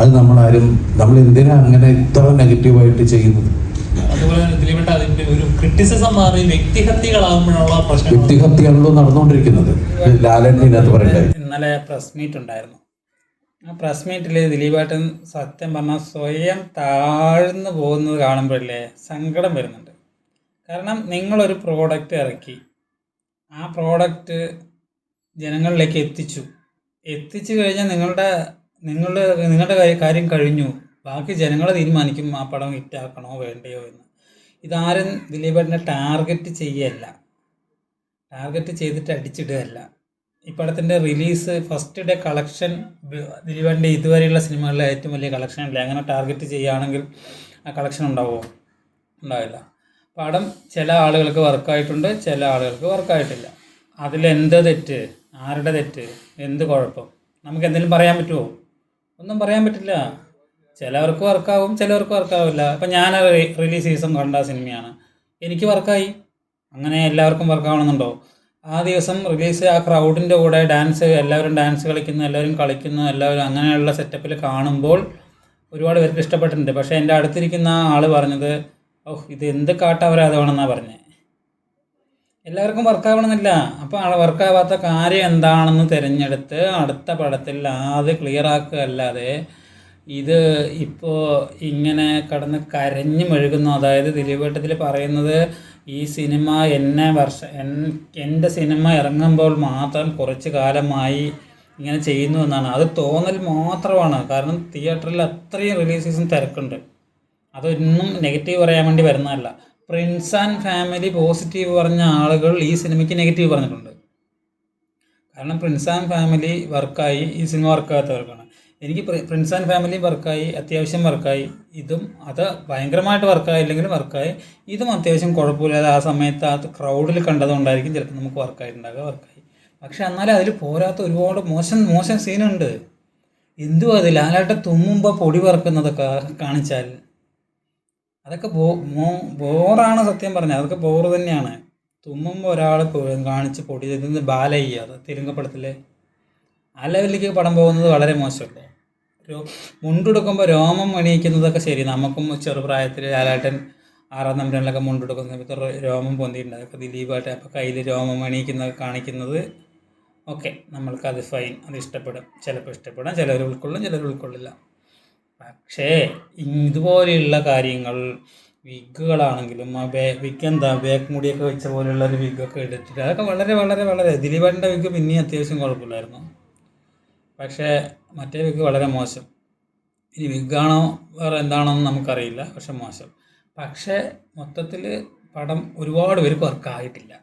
അത് നമ്മളാരും നമ്മൾ എന്തിനാ അങ്ങനെ ഇത്ര നെഗറ്റീവായിട്ട് ചെയ്യുന്നത്? വ്യക്തിഹത്യയാണല്ലോ നടന്നുകൊണ്ടിരിക്കുന്നത്. ലാലൻ ഇതിനകത്ത് ഇന്നലെ പ്രസ് മീറ്റ് ഉണ്ടായിരുന്നു. ആ പ്രസ് മീറ്റിൽ ദിലീപേട്ടൻ സത്യം പറഞ്ഞാൽ സ്വയം താഴ്ന്നു പോകുന്നത് കാണുമ്പോഴല്ലേ സങ്കടം വരുന്നുണ്ട്. കാരണം നിങ്ങളൊരു പ്രോഡക്റ്റ് ഇറക്കി. ആ പ്രോഡക്റ്റ് ജനങ്ങളിലേക്ക് എത്തിച്ചു. എത്തിച്ചു കഴിഞ്ഞാൽ നിങ്ങളുടെ നിങ്ങളുടെ കാര്യം- കാര്യം കഴിഞ്ഞു. ബാക്കി ജനങ്ങളെ തീരുമാനിക്കും ആ പടം ഹിറ്റാക്കണോ വേണ്ടയോ എന്ന്. ഇതാരും ദിലീപേട്ടനെ ടാർഗറ്റ് ചെയ്യല്ല. ടാർഗറ്റ് ചെയ്തിട്ട് അടിച്ചിടുകയല്ല. ഈ പടത്തിന്റെ റിലീസ് ഫസ്റ്റ് ഡേ കളക്ഷൻ ദിലീപേട്ടന്റെ ഇതുവരെയുള്ള സിനിമകളിലെ ഏറ്റവും വലിയ കളക്ഷൻ അല്ലേ? അങ്ങനെ ടാർഗറ്റ് ചെയ്യുകയാണെങ്കിൽ ആ കളക്ഷൻ ഉണ്ടാവുമോ? ഉണ്ടാവില്ല. പടം ചില ആളുകൾക്ക് വർക്കായിട്ടുണ്ട് ചില ആളുകൾക്ക് വർക്കായിട്ടില്ല. അതിലെന്ത് തെറ്റ്? ആരുടെ തെറ്റ്? എന്ത് കുഴപ്പം? നമുക്ക് എന്തെങ്കിലും പറയാൻ പറ്റുമോ? ഒന്നും പറയാൻ പറ്റില്ല. ചിലവർക്ക് വർക്കാവും ചിലവർക്ക് വർക്കാവില്ല. ഇപ്പം ഞാൻ റിലീസ് സീസൺ കണ്ട സിനിമയാണ്. എനിക്ക് വർക്കായി. അങ്ങനെ എല്ലാവർക്കും വർക്കാവണമെന്നുണ്ടോ? ആ ദിവസം റിലീസ് ആ ക്രൗഡിന്റെ കൂടെ ഡാൻസ് എല്ലാവരും ഡാൻസ് കളിക്കുന്നു എല്ലാവരും കളിക്കുന്നു എല്ലാവരും അങ്ങനെയുള്ള സെറ്റപ്പിൽ കാണുമ്പോൾ ഒരുപാട് പേർക്ക് ഇഷ്ടപ്പെട്ടിട്ടുണ്ട്. പക്ഷേ എന്റെ അടുത്തിരിക്കുന്ന ആൾ പറഞ്ഞത് ഓഹ് ഇത് എന്ത് കാട്ടവരാധമാണെന്നാണ് പറഞ്ഞത് എല്ലാവർക്കും വർക്കാവണമെന്നില്ല. അപ്പോൾ വർക്ക് വർക്കാവാത്ത കാര്യം എന്താണെന്ന് തിരഞ്ഞെടുത്ത് അടുത്ത പടത്തിൽ ആദ്യം ക്ലിയർ ആക്കുക അല്ലാതെ ഇത് ഇപ്പോൾ ഇങ്ങനെ കടന്ന് കരഞ്ഞു മെഴുകുന്നു. അതായത് ദിലീപേട്ടത്തിൽ പറയുന്നത് ഈ സിനിമ എന്നെ വർഷ എൻ- എന്റെ സിനിമ ഇറങ്ങുമ്പോൾ മാത്രം കുറച്ച് കാലമായി ഇങ്ങനെ ചെയ്യുന്നു എന്നാണ്. അത് തോന്നൽ മാത്രമാണ്. കാരണം തിയേറ്ററിൽ അത്രയും റിലീസ് സീസൺ തിരക്കുണ്ട്. അതൊന്നും നെഗറ്റീവ് പറയാൻ വേണ്ടി വരുന്നതല്ല. പ്രിൻസ് ആൻഡ് ഫാമിലി പോസിറ്റീവ് പറഞ്ഞ ആളുകൾ ഈ സിനിമയ്ക്ക് നെഗറ്റീവ് പറഞ്ഞിട്ടുണ്ട്. കാരണം പ്രിൻസ് ആൻഡ് ഫാമിലി വർക്കായി ഈ സിനിമ വർക്കാകാത്തവർക്കാണ് എനിക്ക് പ്രിൻസ് ആൻഡ് ഫാമിലി വർക്കായി അത്യാവശ്യം വർക്കായി ഇതും അത് ഭയങ്കരമായിട്ട് വർക്കായില്ലെങ്കിലും വർക്കായി ഇതും അത്യാവശ്യം കുഴപ്പമില്ലാതെ ആ സമയത്ത് ആ ക്രൗഡിൽ കണ്ടതുകൊണ്ടായിരിക്കും ചിലപ്പോൾ നമുക്ക് വർക്കായിട്ടുണ്ടാകുക വർക്കായി പക്ഷെ എന്നാലും അതിൽ പോരാത്ത ഒരുപാട് മോശം മോശം സീനുണ്ട് എന്തുവാ അത് ലാലാട്ട തുമ്മുമ്പോൾ പൊടി വറക്കുന്നതൊക്കെ കാണിച്ചാൽ അതൊക്കെ ബോ ബോറാണ് സത്യം പറഞ്ഞത്. അതൊക്കെ ബോറ് തന്നെയാണ്. തുമ്മുമ്പോൾ ഒരാൾ കാണിച്ച് പൊടി ഇതിന് ബാലയ്യ അത് തെലുങ്കപ്പടത്തിലെ ആ ലെവലിലേക്ക് പടം പോകുന്നത് വളരെ മോശമല്ലേ? ഒരു മുണ്ടെടുക്കുമ്പോൾ രോമം മണിയിക്കുന്നതൊക്കെ ശരി. നമുക്കും ചെറുപ്രായത്തിൽ ലാലാട്ടൻ ആറാം നമ്പരിലൊക്കെ മുണ്ടെടുക്കുന്ന സമയത്ത് രോമം പൊന്തിയിട്ടുണ്ട്. അതൊക്കെ ദിലീപായിട്ട് അപ്പോൾ കയ്യിൽ രോമം എണീക്കുന്നത് കാണിക്കുന്നത് ഓക്കെ അത് ഫൈൻ. അത് ഇഷ്ടപ്പെടും. ചിലപ്പോൾ ഇഷ്ടപ്പെടാം. ചിലർ ഉൾക്കൊള്ളും ചിലർ ഉൾക്കൊള്ളില്ല. പക്ഷേ ഇതുപോലെയുള്ള കാര്യങ്ങൾ വിഗ്ഗുകളാണെങ്കിലും ആ ബേ വിഗ് എന്താ ബേക്ക് മുടിയൊക്കെ വെച്ച പോലെയുള്ള ഒരു വിഗ്ഗൊക്കെ എടുത്തിട്ട് അതൊക്കെ വളരെ വളരെ വളരെ ദിലീപേട്ടന്റെ വിഗ് പിന്നെയും അത്യാവശ്യം കുഴപ്പമില്ലായിരുന്നു. പക്ഷേ മറ്റേ വിഗ് വളരെ മോശം. ഇനി വിഗാണോ വേറെ എന്താണോ എന്ന് നമുക്കറിയില്ല പക്ഷെ മോശം. പക്ഷേ മൊത്തത്തിൽ പടം ഒരുപാട് പേർക്ക് വർക്കായിട്ടില്ല.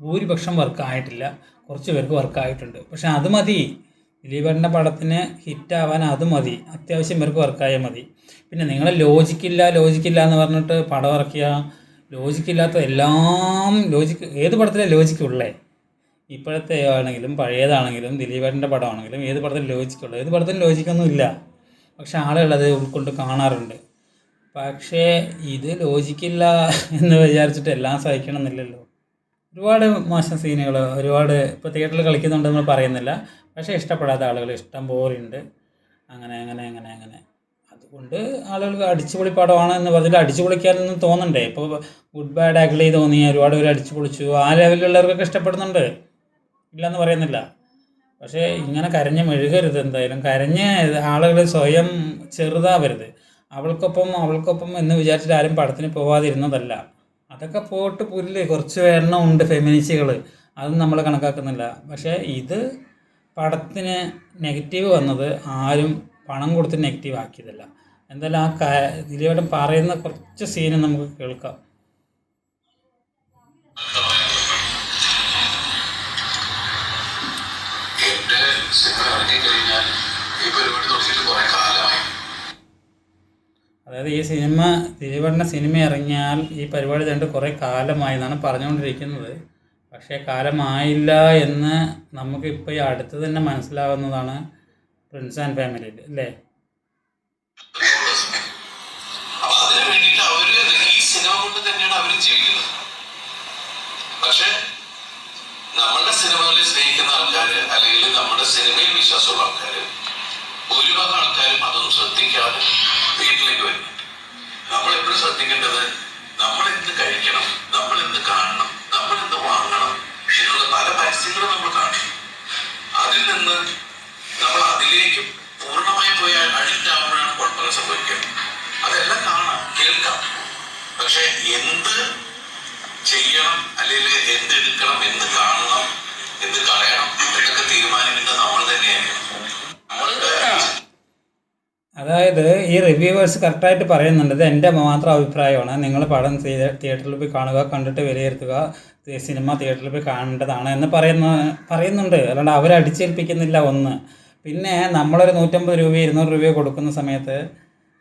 ഭൂരിപക്ഷം വർക്കായിട്ടില്ല. കുറച്ച് പേർക്ക് വർക്കായിട്ടുണ്ട്. പക്ഷെ അത് മതി. ദിലീപേട്ടന്റെ പടത്തിന് ഹിറ്റാവാൻ അത് മതി. അത്യാവശ്യം ഇവർക്ക് വർക്കായാൽ മതി. പിന്നെ നിങ്ങളെ ലോജിക്കില്ല ലോജിക്കില്ല എന്ന് പറഞ്ഞിട്ട് പടം ഇറക്കിയ ലോജിക്കില്ലാത്ത എല്ലാം ലോജിക്ക് ഏത് പടത്തിലെ ലോജിക്കുള്ളേ ഇപ്പോഴത്തെ ആണെങ്കിലും പഴയതാണെങ്കിലും ദിലീപേട്ടന്റെ പടമാണെങ്കിലും ഏത് പടത്തിൽ ലോജിക്കുള്ളൂ ഏത് പടത്തിൽ ലോജിക്കൊന്നും ഇല്ല. പക്ഷെ ആളുകൾ അത് ഉൾക്കൊണ്ട് കാണാറുണ്ട്. പക്ഷേ ഇത് ലോജിക്കില്ല എന്ന് വിചാരിച്ചിട്ട് എല്ലാം സഹിക്കണം എന്നില്ലല്ലോ ഒരുപാട് മോശം സീനുകൾ ഒരുപാട് ഇപ്പോൾ തിയേറ്ററിൽ കളിക്കുന്നുണ്ടെന്ന് പറയുന്നില്ല. പക്ഷേ ഇഷ്ടപ്പെടാത്ത ആളുകൾ ഇഷ്ടം പോലെ ഉണ്ട്. അങ്ങനെ അങ്ങനെ അങ്ങനെ അങ്ങനെ. അതുകൊണ്ട് ആളുകൾക്ക് അടിച്ചുപൊളി പടമാണ് എന്ന് പറഞ്ഞിട്ട് അടിച്ചു പൊളിക്കാനൊന്നും തോന്നണ്ടേ? ഇപ്പോൾ ഗുഡ് ബാഡ് അഗ്ലി തോന്നി ഒരുപാട് പേര് അടിച്ചു പൊളിച്ചു ആ ലെവലിലുള്ളവർക്കൊക്കെ ഇഷ്ടപ്പെടുന്നുണ്ട്. ഇല്ലെന്ന് പറയുന്നില്ല. പക്ഷേ ഇങ്ങനെ കരഞ്ഞ് മെഴുകരുത് എന്തായാലും. കരഞ്ഞ് ആളുകൾ സ്വയം ചെറുതാവരുത്. അവൾക്കൊപ്പം അവൾക്കൊപ്പം എന്ന് വിചാരിച്ചിട്ട് ആരും പടത്തിന് പോവാതിരുന്നതല്ല. അതൊക്കെ പോയിട്ട് പുല്ല് കുറച്ച് എണ്ണം ഉണ്ട് ഫെമിനിസ്റ്റുകൾ അതും നമ്മൾ കണക്കാക്കുന്നില്ല. പക്ഷേ ഇത് പടത്തിന് നെഗറ്റീവ് വന്നത് ആരും പണം കൊടുത്ത് നെഗറ്റീവ് ആക്കിയതല്ല. എന്തായാലും ആ ക ദിലീപേട്ടൻ പറയുന്ന കുറച്ച് സീന് നമുക്ക് കേൾക്കാം. എന്റെ സിനിമ ഇറങ്ങിക്കഴിഞ്ഞാൽ ഈ പരിപാടി തുടങ്ങിയിട്ട് കുറെ കാലമായി. അതായത് ഈ സിനിമ ദിലീപേട്ടന്റെ സിനിമ ഇറങ്ങിയാൽ ഈ പരിപാടി കണ്ട് കുറേ കാലമായി എന്നാണ് പറഞ്ഞുകൊണ്ടിരിക്കുന്നത്. പക്ഷേ കാലമായില്ല എന്ന് നമുക്ക് ഇപ്പോൾ ഈ അടുത്ത് തന്നെ മനസ്സിലാവുന്നതാണ് പ്രിൻസ് ആൻഡ് ഫാമിലിയിൽ അല്ലേ? പക്ഷേ നമ്മുടെ നമ്മുടെ സിനിമയിൽ വിശ്വാസമുള്ള ശ്രദ്ധിക്കാതെ വീട്ടിലേക്ക് വരും നമ്മളെപ്പോഴും ശ്രദ്ധിക്കേണ്ടത് നമ്മൾ എന്ത് കഴിക്കണം നമ്മൾ എന്ത് കാണണം നമ്മൾ എന്ത് വാങ്ങണം വസ്തുത നമ്മൾ കാണി. അതിൽ നിന്ന് നമ്മൾ അതിലേക്ക് പൂർണമായി പോയി അഡിക്റ്റ് ആകുമ്പോഴാണ് കുഴപ്പങ്ങൾ സംഭവിക്കുക. അതെല്ലാം കാണാം കേൾക്കാം. പക്ഷെ എന്ത് ചെയ്യണം അല്ലെങ്കിൽ എന്ത് എടുക്കണം ഈ റിവ്യൂവേഴ്സ് കറക്റ്റായിട്ട് പറയുന്നുണ്ട്. എന്റെ മാത്രം അഭിപ്രായമാണ്. നിങ്ങൾ പടം തിയേ- തിയേറ്ററിൽ പോയി കാണുക കണ്ടിട്ട് വിലയിരുത്തുക സിനിമ തിയേറ്ററിൽ പോയി കാണേണ്ടതാണ് എന്ന് പറയുന്ന പറയുന്നുണ്ട്. അല്ലാണ്ട് അവർ അടിച്ചേൽപ്പിക്കുന്നില്ല ഒന്ന്. പിന്നെ നമ്മളൊരു നൂറ്റമ്പത് രൂപ ഇരുന്നൂറ് രൂപ കൊടുക്കുന്ന സമയത്ത്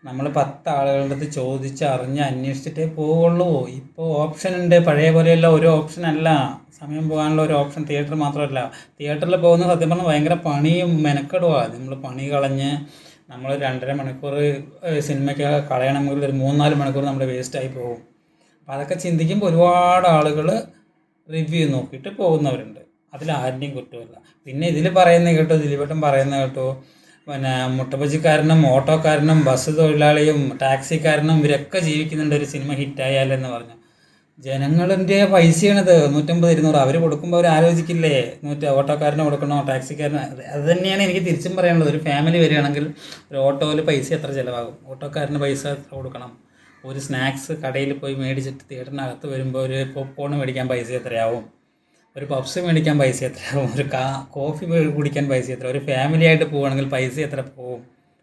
നമ്മൾ പത്ത് ആളുകളുടെ അടുത്ത് ചോദിച്ച് അറിഞ്ഞ് അന്വേഷിച്ചിട്ടേ പോവുള്ളൂ. ഇപ്പോൾ ഓപ്ഷൻ ഉണ്ട്. പഴയ പോലെയല്ല ഒരു ഓപ്ഷൻ അല്ല. സമയം പോകാനുള്ള ഒരു ഓപ്ഷൻ തിയേറ്റർ മാത്രമല്ല. തിയേറ്ററിൽ പോകുന്ന സത്യം പറഞ്ഞാൽ ഭയങ്കര പണിയും മെനക്കെടുവാണ് നമ്മൾ പണി കളഞ്ഞ് നമ്മൾ രണ്ടര മണിക്കൂർ സിനിമയ്ക്ക് കളയണമെങ്കിൽ ഒരു മൂന്നാൽ മണിക്കൂർ നമ്മൾ വേസ്റ്റായി പോകും. അപ്പോൾ അതൊക്കെ ചിന്തിക്കുമ്പോൾ ഒരുപാട് ആളുകൾ റിവ്യൂ നോക്കിയിട്ട് പോകുന്നവരുണ്ട്. അതിൽ കുറ്റമില്ല പിന്നെ ഇതിൽ പറയുന്ന കേട്ടോ ദിലീപേട്ടൻ പറയുന്ന കേട്ടോ പിന്നെ മുട്ടബജിക്കാരനും ഓട്ടോക്കാരനും ബസ് തൊഴിലാളിയും ടാക്സിക്കാരനും ഇവരൊക്കെ ജീവിക്കുന്നുണ്ട് ഒരു സിനിമ ഹിറ്റായാലെന്ന് പറഞ്ഞു. ജനങ്ങളുടെ പൈസയാണിത്. നൂറ്റമ്പത് ഇരുന്നൂറ്. അവർ കൊടുക്കുമ്പോൾ അവർ ആലോചിക്കില്ലേ? നൂറ്റി ഓട്ടോക്കാരന് കൊടുക്കണോ? ടാക്സിക്കാരന്? അത് തന്നെയാണ് എനിക്ക് തിരിച്ചും പറയാനുള്ളത്. ഒരു ഫാമിലി വരികയാണെങ്കിൽ ഒരു ഓട്ടോയിൽ പൈസ എത്ര ചിലവാകും? ഓട്ടോക്കാരന് പൈസ എത്ര കൊടുക്കണം. ഒരു സ്നാക്സ് കടയിൽ പോയി മേടിച്ചിട്ട് തിയേറ്ററിനകത്ത് വരുമ്പോൾ ഒരു പോപ്കോൺ മേടിക്കാൻ പൈസ എത്രയാവും? ഒരു പപ്സ് മേടിക്കാൻ പൈസ എത്രയാവും? ഒരു കാ കോഫി കുടിക്കാൻ പൈസ എത്ര ഒരു ഫാമിലി ആയിട്ട് പോവുകയാണെങ്കിൽ പൈസ എത്ര പോവും?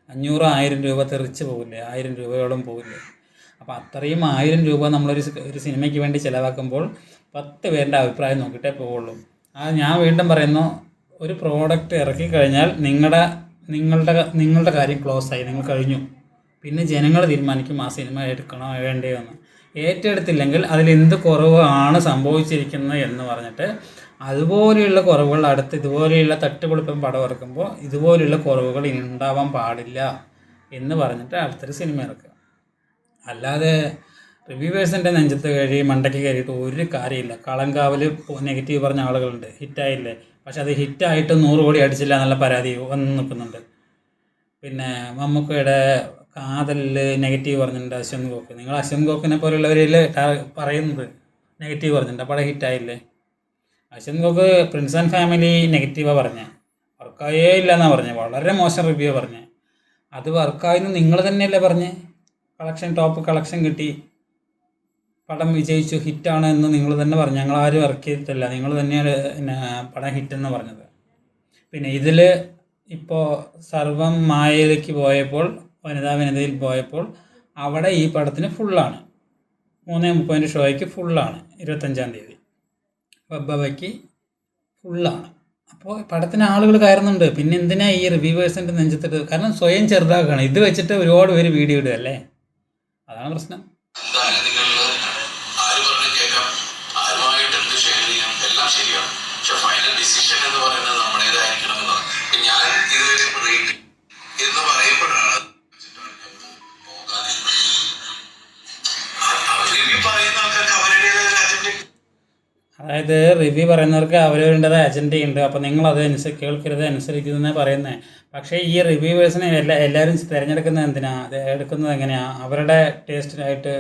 അഞ്ഞൂറ് ആയിരം രൂപ തെറിച്ച് പോകില്ലേ ആയിരം രൂപയോളം പോകില്ലേ അപ്പോൾ അത്രയും ആയിരം രൂപ നമ്മളൊരു ഒരു സിനിമയ്ക്ക് വേണ്ടി ചിലവാക്കുമ്പോൾ പത്ത് പേരുടെ അഭിപ്രായം നോക്കിയിട്ടേ പോവുള്ളൂ. അത് ഞാൻ വീണ്ടും പറയുന്നു ഒരു പ്രോഡക്റ്റ് ഇറക്കി കഴിഞ്ഞാൽ നിങ്ങളുടെ നിങ്ങളുടെ നിങ്ങളുടെ കാര്യം ക്ലോസ് ആയി നിങ്ങൾ കഴിഞ്ഞു. പിന്നെ ജനങ്ങൾ തീരുമാനിക്കും ആ സിനിമ എടുക്കണോ വേണ്ടേ എന്ന്. ഏറ്റെടുത്തില്ലെങ്കിൽ അതിൽ എന്ത് കുറവാണ് സംഭവിച്ചിരിക്കുന്നത് എന്ന് പറഞ്ഞിട്ട് അതുപോലെയുള്ള കുറവുകൾ അടുത്ത് ഇതുപോലെയുള്ള തട്ടുപൊളിപ്പം പടം ഇറക്കുമ്പോൾ ഇതുപോലെയുള്ള കുറവുകൾ ഇനി ഉണ്ടാവാൻ പാടില്ല എന്ന് പറഞ്ഞിട്ട് അടുത്തൊരു സിനിമ ഇറക്കുക. അല്ലാതെ റിവ്യൂവേഴ്സിന്റെ നെഞ്ചത്ത് കയറി മണ്ടയ്ക്ക് കയറിയിട്ട് ഒരു കാര്യമില്ല. കളങ്കാവൽ നെഗറ്റീവ് പറഞ്ഞ ആളുകളുണ്ട്. ഹിറ്റായില്ലേ? പക്ഷെ അത് ഹിറ്റായിട്ട് നൂറ് കോടി അടിച്ചില്ല എന്നുള്ള പരാതി വന്ന് നിൽക്കുന്നുണ്ട്. പിന്നെ മമ്മൂക്കയുടെ കാതലിൽ നെഗറ്റീവ് പറഞ്ഞിട്ടുണ്ട് അശ്വന്ത് ഗോക്ക് നിങ്ങൾ അശ്വന്ത് ഗോക്കിനെ പോലുള്ളവരിൽ പറയുന്നത്? നെഗറ്റീവ് പറഞ്ഞിട്ടുണ്ട്. അപ്പോൾ അവിടെ ഹിറ്റായില്ലേ? Ashwanth Kok prince and family നെഗറ്റീവാണ് പറഞ്ഞത് വർക്കായേ ഇല്ല എന്നാണ് പറഞ്ഞത് വളരെ മോശം റിവ്യൂ പറഞ്ഞത് അത് വർക്കായെന്ന് നിങ്ങൾ തന്നെയല്ലേ പറഞ്ഞത് കളക്ഷൻ ടോപ്പ് കളക്ഷൻ കിട്ടി. പടം വിജയിച്ചു ഹിറ്റാണ് എന്ന് നിങ്ങൾ തന്നെ പറഞ്ഞു. ഞങ്ങൾ ആരും ചെയ്തിട്ടില്ല നിങ്ങൾ തന്നെയാണ് പിന്നെ പടം ഹിറ്റെന്ന് പറഞ്ഞത്. പിന്നെ ഇതിൽ ഇപ്പോൾ സർവം മായയിലേക്ക് പോയപ്പോൾ വനിതാ വനിതയിൽ പോയപ്പോൾ അവിടെ ഈ പടത്തിന് ഫുള്ളാണ് മൂന്നേ മുപ്പതിന്റെ ഷോയ്ക്ക് ഫുള്ളാണ് ഇരുപത്തഞ്ചാം തീയതി. ബബ്ബവയ്ക്ക് ഫുള്ളാണ് അപ്പോൾ പടത്തിന് ആളുകൾ കയറുന്നുണ്ട്. പിന്നെ എന്തിനാ ഈ റിവ്യൂവേഴ്സിന്റെ നെഞ്ചത്തിട്ട്? കാരണം സ്വയം ചെറുതാക്കുകയാണ്. ഇത് വെച്ചിട്ട് ഒരുപാട് പേര് വീഡിയോ ഇടുകയല്ലേ? അതാണ് പ്രശ്നം. പറയുന്ന അതായത് റിവ്യൂ പറയുന്നവർക്ക് അവരവരുടേതായ അജണ്ടയുണ്ട് അപ്പോൾ നിങ്ങൾ അത് അനുസരിച്ച് കേൾക്കരുത് അനുസരിക്കുന്നേ പറയുന്നത് പക്ഷേ ഈ റിവ്യൂവേഴ്സിനെ എല്ലാ എല്ലാവരും തിരഞ്ഞെടുക്കുന്നത് എന്തിനാ? എടുക്കുന്നത് എങ്ങനെയാണ് അവരുടെ ടേസ്റ്റിനായിട്ട്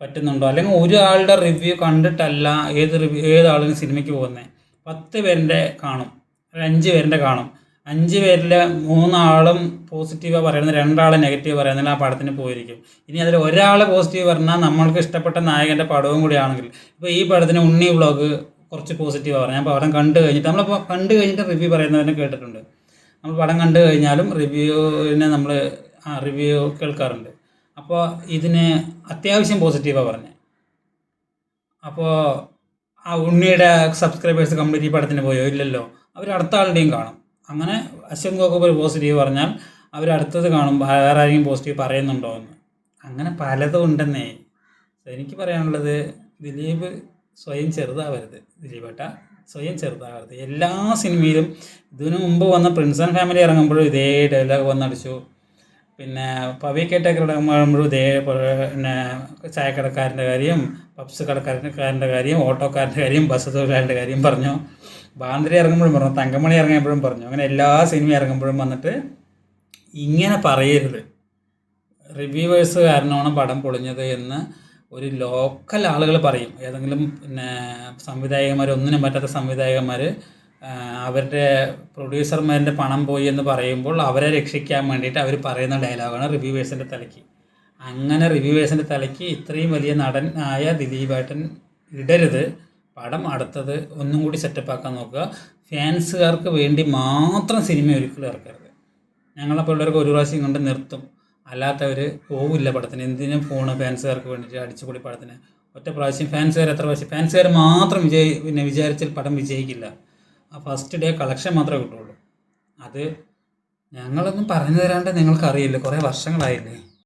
പറ്റുന്നുണ്ടോ? അല്ലെങ്കിൽ ഒരാളുടെ റിവ്യൂ കണ്ടിട്ടല്ല ഏത് റിവ്യൂ ഏതാളും സിനിമയ്ക്ക് പോകുന്നത് പത്ത് പേരിന്റെ കാണും. അഞ്ച് പേരിന്റെ കാണും. അഞ്ച് പേരിൽ മൂന്നാളും പോസിറ്റീവാണ് പറയുന്നത് രണ്ടാൾ നെഗറ്റീവ് പറയുന്നത് ആ പടത്തിന് പോയിരിക്കും. ഇനി അതിൽ ഒരാൾ പോസിറ്റീവ് പറഞ്ഞാൽ നമ്മൾക്ക് ഇഷ്ടപ്പെട്ട നായകന്റെ പടവും കൂടിയാണെങ്കിൽ ഇപ്പോൾ ഈ പടത്തിന് ഉണ്ണി വ്ളോഗ് കുറച്ച് പോസിറ്റീവാണ് ഞാൻ പടം കണ്ടു കഴിഞ്ഞിട്ട് നമ്മളിപ്പോൾ കണ്ടു കഴിഞ്ഞിട്ട് റിവ്യൂ പറയുന്നവരെ കേട്ടിട്ടുണ്ട്. നമ്മൾ പടം കണ്ടു കഴിഞ്ഞാലും റിവ്യൂവിനെ നമ്മൾ ആ റിവ്യൂ കേൾക്കാറുണ്ട്. അപ്പോൾ ഇതിന് അത്യാവശ്യം പോസിറ്റീവാണ് പറഞ്ഞത് അപ്പോൾ ആ ഉണ്ണിയുടെ സബ്സ്ക്രൈബേഴ്സ് കംപ്ലീറ്റ് ഈ പടത്തിന് പോയോ? ഇല്ലല്ലോ. അവർ അടുത്ത ആളുടെയും കാണും. അങ്ങനെ അശ്വം ഒരു പോസിറ്റീവ് പറഞ്ഞാൽ അവർ അടുത്തത് കാണും വേറെ ആരെയും പോസിറ്റീവ് പറയുന്നുണ്ടോ എന്ന്. അങ്ങനെ പലതും ഉണ്ടെന്നേ. എനിക്ക് പറയാനുള്ളത് ദിലീപ് സ്വയം ചെറുതാവരുത്. ദിലീപേട്ട സ്വയം ചെറുതാകരുത്. എല്ലാ സിനിമയിലും ഇതിനു മുമ്പ് വന്ന പ്രിൻസ് ആൻഡ് ഫാമിലി ഇറങ്ങുമ്പോഴും ഇതേ ഡയലോഗ് വന്നടിച്ചു പിന്നെ പവി കേട്ടൊക്കെ ഇറങ്ങുമ്പോഴും ഇതേ പിന്നെ ചായക്കടക്കാരന്റെ കാര്യം പബ്സ് കടക്കാരന്റെ കാര്യം ഓട്ടോക്കാരന്റെ കാര്യം ബസ് തൊഴിലാളിയുടെ കാര്യം പറഞ്ഞു. ബാന്ദ്രി ഇറങ്ങുമ്പോഴും പറഞ്ഞു തങ്കമണി ഇറങ്ങിയപ്പോഴും പറഞ്ഞു. അങ്ങനെ എല്ലാ സിനിമയും ഇറങ്ങുമ്പോഴും വന്നിട്ട് ഇങ്ങനെ പറയരുത്. റിവ്യൂവേഴ്സ് കാരണമാണ് പടം പൊളിഞ്ഞത് എന്ന് ഒരു ലോക്കൽ ആളുകൾ പറയും. ഏതെങ്കിലും പിന്നെ സംവിധായകന്മാർ ഒന്നിനും പറ്റാത്ത സംവിധായകന്മാർ അവരുടെ പ്രൊഡ്യൂസർമാരുടെ പണം പോയി എന്ന് പറയുമ്പോൾ അവരെ രക്ഷിക്കാൻ വേണ്ടിയിട്ട് അവർ പറയുന്ന ഡയലോഗാണ് റിവ്യൂവേഴ്സിന്റെ തലയ്ക്ക്. അങ്ങനെ റിവ്യൂവേഴ്സിന്റെ തലയ്ക്ക് ഇത്രയും വലിയ നടൻ ആയ ദിലീപേട്ടൻ ഇടരുത്. പടം അടുത്തത് ഒന്നും കൂടി സെറ്റപ്പ് ആക്കാൻ നോക്കുക. ഫാൻസുകാർക്ക് വേണ്ടി മാത്രം സിനിമ ഒരിക്കലും ഇറക്കരുത്. ഞങ്ങളെപ്പോലുള്ളവർക്ക് ഒരു പ്രാവശ്യം കൊണ്ട് നിർത്തും. അല്ലാത്തവർ പോവില്ല പടത്തിന്. എന്തിനും ഫോണ് ഫാൻസുകാർക്ക് വേണ്ടിയിട്ട് അടിച്ചുപൊളി പടത്തിന്? ഒറ്റ പ്രാവശ്യം ഫാൻസുകാർ എത്ര പ്രാവശ്യം? ഫാൻസുകാർ മാത്രം വിജയ പിന്നെ വിചാരിച്ചാൽ പടം വിജയിക്കില്ല. ആ ഫസ്റ്റ് ഡേ കളക്ഷൻ മാത്രമേ കിട്ടുള്ളൂ. അത് ഞങ്ങളൊന്നും പറഞ്ഞു തരാണ്ട് നിങ്ങൾക്കറിയില്ല. കുറേ വർഷങ്ങളായില്ലേ.